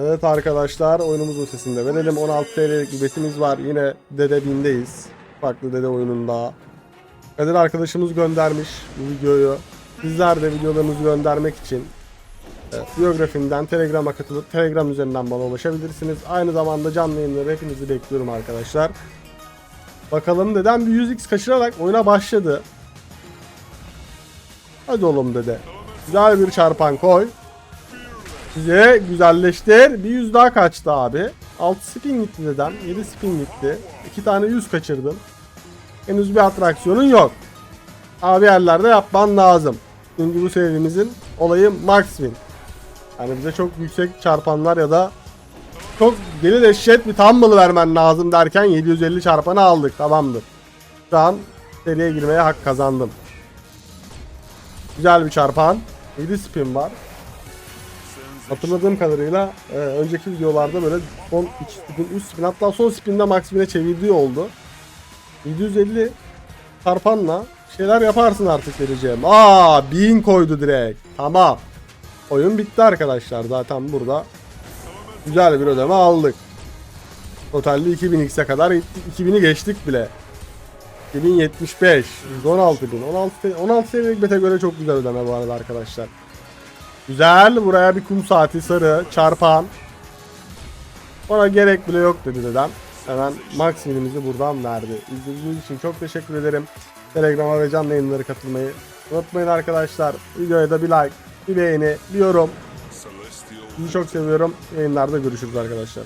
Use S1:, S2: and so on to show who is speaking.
S1: Evet arkadaşlar oyunumuzun sesinde verelim. 16 TL'lik bir betimiz var. Yine Dede Bin'deyiz. Farklı Dede oyununda. Kadir arkadaşımız göndermiş bu videoyu. Sizler de videolarınızı göndermek için biyografimden Telegram'a katılıp Telegram üzerinden bana ulaşabilirsiniz. Aynı zamanda canlı yayınları hepinizi bekliyorum arkadaşlar. Bakalım neden bir 100x kaçırarak oyuna başladı. Hadi oğlum dede. Güzel bir çarpan koy. Size güzelleştir. Bir yüz daha kaçtı abi. 6 spin gitti dedem. 7 spin gitti. 2 tane 100 kaçırdın. Henüz bir atraksiyonun yok. Abi yerlerde yapman lazım. Çünkü bu serimizin olayı max win. Yani bize çok yüksek çarpanlar ya da çok deli dehşet bir tumble vermen lazım derken 750 çarpanı aldık. Tamamdır. Şu an seriye girmeye hak kazandım. Güzel bir çarpan. 7 spin var. Hatırladığım kadarıyla e, önceki videolarda böyle son 2 spin, 3 spin hatta son spinde max spin'e çevirdiği oldu. 750 çarpanla şeyler yaparsın artık vereceğim. Aa 1000 koydu direkt. Tamam. Oyun bitti arkadaşlar. Zaten burada güzel bir ödeme aldık. Totalde 2000x'e kadar gittik. 2000'i geçtik bile. 2075, 116 bin. 16, 16 seviyelik bete göre çok güzel ödeme bu arada arkadaşlar. Güzel. Buraya bir kum saati sarı çarpan. Bana gerek bile yok dedi dedem. Hemen maksimumimizi buradan verdi. İzlediğiniz için çok teşekkür ederim. Telegram'a ve canlı yayınlara katılmayı unutmayın arkadaşlar. Videoya da bir like, bir beğeni, bir yorum. Sizi çok seviyorum. Yayınlarda görüşürüz arkadaşlar.